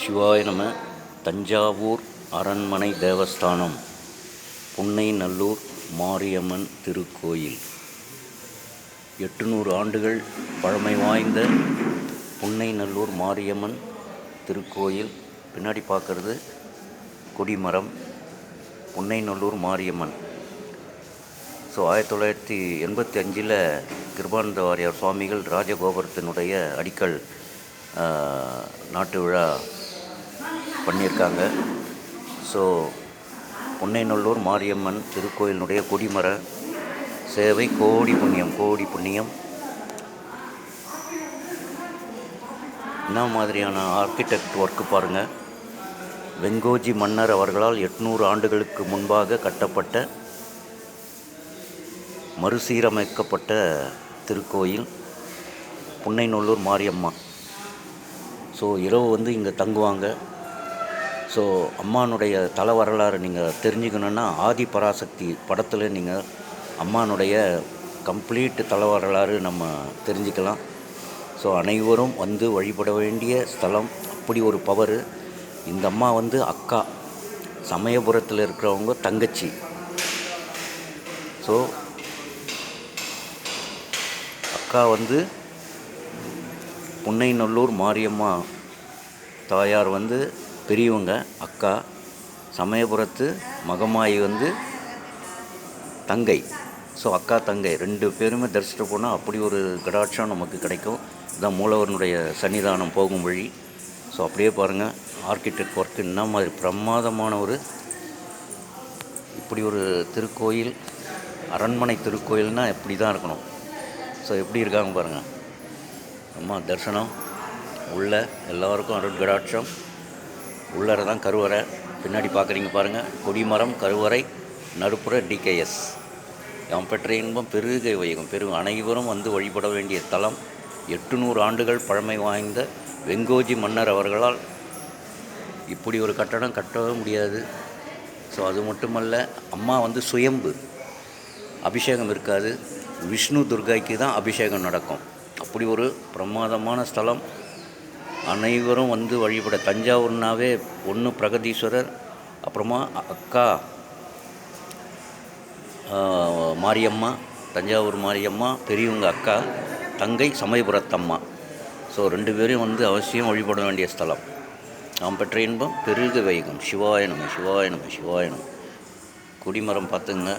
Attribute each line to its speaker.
Speaker 1: சிவாய நம. தஞ்சாவூர் அரண்மனை தேவஸ்தானம். புன்னைநல்லூர் மாரியம்மன் திருக்கோயில். எட்டுநூறு ஆண்டுகள் பழமை வாய்ந்த புன்னைநல்லூர் மாரியம்மன் திருக்கோயில். பின்னாடி பார்க்குறது கொடிமரம் புன்னைநல்லூர் மாரியம்மன். ஸோ ஆயிரத்தி தொள்ளாயிரத்தி எண்பத்தி அஞ்சில் கிருபானந்த வாரியார் சுவாமிகள் ராஜகோபுரத்தினுடைய அடிக்கல் நாட்டு விழா பண்ணியிருக்காங்க. ஸோ புன்னைநல்லூர் மாரியம்மன் திருக்கோயிலினுடைய கொடிமர சேவை கோடி புண்ணியம் கோடி புண்ணியம். என்ன மாதிரியான ஆர்கிடெக்ட் ஒர்க்கு பாருங்கள் வெங்கோஜி மன்னர் அவர்களால் எட்நூறு ஆண்டுகளுக்கு முன்பாக கட்டப்பட்ட மறுசீரமைக்கப்பட்ட திருக்கோயில் புன்னைநல்லூர் மாரியம்மா. ஸோ இரவு வந்து இங்கே தங்குவாங்க. ஸோ அம்மானுடைய தல வரலாறு நீங்கள் தெரிஞ்சுக்கணுன்னா ஆதி பராசக்தி படத்தில் நீங்கள் அம்மானுடைய கம்ப்ளீட் தல வரலாறு நம்ம தெரிஞ்சுக்கலாம். ஸோ அனைவரும் வந்து வழிபட வேண்டிய ஸ்தலம் அப்படி ஒரு பவர். இந்த அம்மா வந்து அக்கா சமயபுரத்தில் இருக்கிறவங்க தங்கச்சி. ஸோ அக்கா வந்து புன்னைநல்லூர் மாரியம்மா தாயார் வந்து பெரியவங்க அக்கா சமயபுரத்து மகமாயி வந்து தங்கை. ஸோ அக்கா தங்கை ரெண்டு பேருமே தரிசிட்டு போனால் அப்படி ஒரு கடாட்சம் நமக்கு கிடைக்கும். இதுதான் மூலவரனுடைய சன்னிதானம் போகும் வழி. ஸோ அப்படியே பாருங்கள் ஆர்கிடெக்ட் ஒர்க்கு என்ன மாதிரி பிரமாதமான ஒரு இப்படி ஒரு திருக்கோயில் அரண்மனை திருக்கோயில்னால் இப்படி தான் இருக்கணும். ஸோ எப்படி இருக்காங்க பாருங்கள் அம்மா தரிசனம் உள்ள எல்லாருக்கும் அருட்கடாட்சம் உள்ளார தான் கருவறை பின்னாடி பார்க்குறீங்க பாருங்கள் கொடிமரம் கருவறை நடுப்புற டிகேஎஸ் யாம் பெற்ற இன்பம் பெருகை வைகம் பெரு அனைவரும் வந்து வழிபட வேண்டிய தலம். எட்டுநூறு ஆண்டுகள் பழமை வாய்ந்த வெங்கோஜி மன்னர் அவர்களால் இப்படி ஒரு கட்டடம் கட்டவே முடியாது. ஸோ அது மட்டுமல்ல அம்மா வந்து சுயம்பு. அபிஷேகம் இருக்காது. விஷ்ணு துர்காய்க்கு தான் அபிஷேகம் நடக்கும். அப்படி ஒரு பிரமாதமான ஸ்தலம். அனைவரும் வந்து வழிபட தஞ்சாவூர்னாவே ஒன்று பிரகதீஸ்வரர் அப்புறமா அக்கா மாரியம்மா தஞ்சாவூர் மாரியம்மா பெரியவங்க அக்கா தங்கை சமயபுரத்தம்மா. ஸோ ரெண்டு பேரையும் வந்து அவசியம் வழிபட வேண்டிய ஸ்தலம். நாம் பெற்ற இன்பம் பெருக வைகம். சிவாய சிவாயனம் சிவாய குடிமரம் பார்த்துங்க.